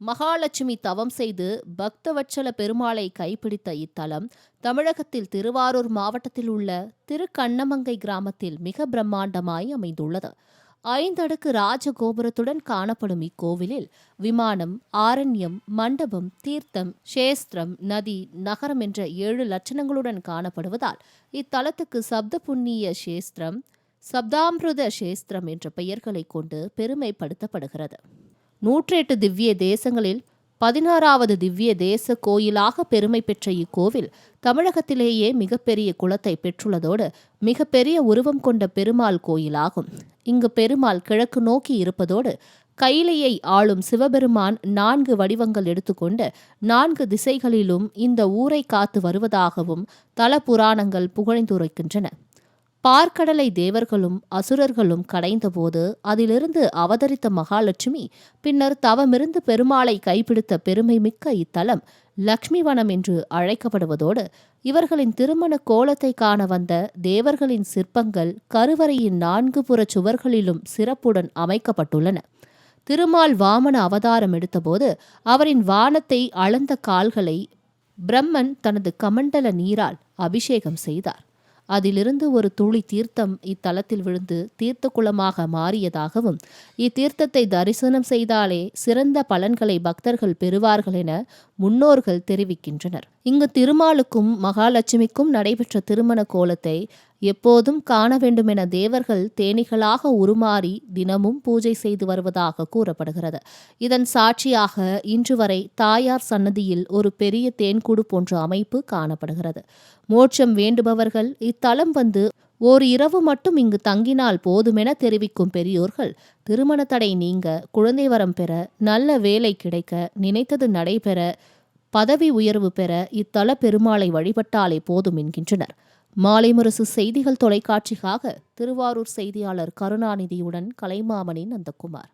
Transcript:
மகாலட்சுமி தவம் செய்து பக்தவட்சல பெருமாளை கைப்பிடித்த இத்தலம் தமிழகத்தில் திருவாரூர் மாவட்டத்தில் உள்ள திருக்கண்ணமங்கை கிராமத்தில் மிக பிரம்மாண்டமாய் அமைந்துள்ளது. ஐந்தடுக்கு ராஜகோபுரத்துடன் காணப்படும் இக்கோவிலில் விமானம் ஆரண்யம் மண்டபம் தீர்த்தம் சேஸ்திரம் நதி நகரம் என்ற ஏழு லட்சணங்களுடன் காணப்படுவதால் இத்தலத்துக்கு சப்த புண்ணிய சேஸ்திரம் சப்தாமிருத சேஸ்திரம் என்ற பெயர்களை கொண்டு பெருமைப்படுத்தப்படுகிறது. நூற்றெட்டு திவ்ய தேசங்களில் பதினாறாவது திவ்ய தேச கோயிலாக பெருமை பெற்ற இக்கோவில் தமிழகத்திலேயே மிகப்பெரிய குளத்தை பெற்றுள்ளதோடு மிகப்பெரிய உருவம் கொண்ட பெருமாள் கோயிலாகும். இங்கு பெருமாள் கிழக்கு நோக்கி இருப்பதோடு கைலையை ஆளும் சிவபெருமான் நான்கு வடிவங்கள் எடுத்துக்கொண்டு நான்கு திசைகளிலும் இந்த ஊரை காத்து வருவதாகவும் தல புராணங்கள் புகழ்ந்துரைக்கின்றன. பார்க்கடலை தேவர்களும் அசுரர்களும் கடைந்தபோது அதிலிருந்து அவதரித்த மகாலட்சுமி பின்னர் தவமிருந்து பெருமாளை கைப்பிடித்த பெருமை மிக்க இத்தலம் லக்ஷ்மி வனம் என்று அழைக்கப்படுவதோடு இவர்களின் திருமண கோலத்தை காண வந்த தேவர்களின் சிற்பங்கள் கருவறையின் நான்கு புற சுவர்களிலும் சிறப்புடன் அமைக்கப்பட்டுள்ளன. திருமால் வாமன அவதாரம் எடுத்தபோது அவரின் வானத்தை அளந்த கால்களை பிரம்மன் தனது கமண்டல நீரால் அபிஷேகம் செய்தார். அதிலிருந்து ஒரு துளி தீர்த்தம் இத்தலத்தில் விழுந்து தீர்த்த குளமாக மாறியதாகவும் இத்தீர்த்தத்தை தரிசனம் செய்தாலே சிறந்த பலன்களை பக்தர்கள் பெறுவார்கள் என முன்னோர்கள் தெரிவிக்கின்றனர். இங்கு திருமாலுக்கும் மகாலட்சுமிக்கும் நடைபெற்ற திருமண கோலத்தை எப்போதும் காண வேண்டுமென தேவர்கள் தேனிகளாக உருமாறி தினமும் பூஜை செய்து வருவதாக கூறப்படுகிறது. இதன் சாட்சியாக இன்று வரை தாயார் சன்னதியில் ஒரு பெரிய தேன்கூடு போன்ற அமைப்பு காணப்படுகிறது. மோட்சம் வேண்டுபவர்கள் இத்தலம் வந்து ஓர் இரவு மட்டும் இங்கு தங்கினால் போதுமென தெரிவிக்கும் பெரியோர்கள் திருமண தடை நீங்க குழந்தை வரம் பெற நல்ல வேலை கிடைக்க நினைத்தது நடைபெற பதவி உயர்வு பெற இத்தல பெருமாளை வழிபட்டாலே போதும் என்கின்றனர். மாலை முரசு செய்திகள் தொலைக்காட்சிக்காக திருவாரூர் செய்தியாளர் கருணாநிதியுடன் கலைமாமணி நந்தகுமார்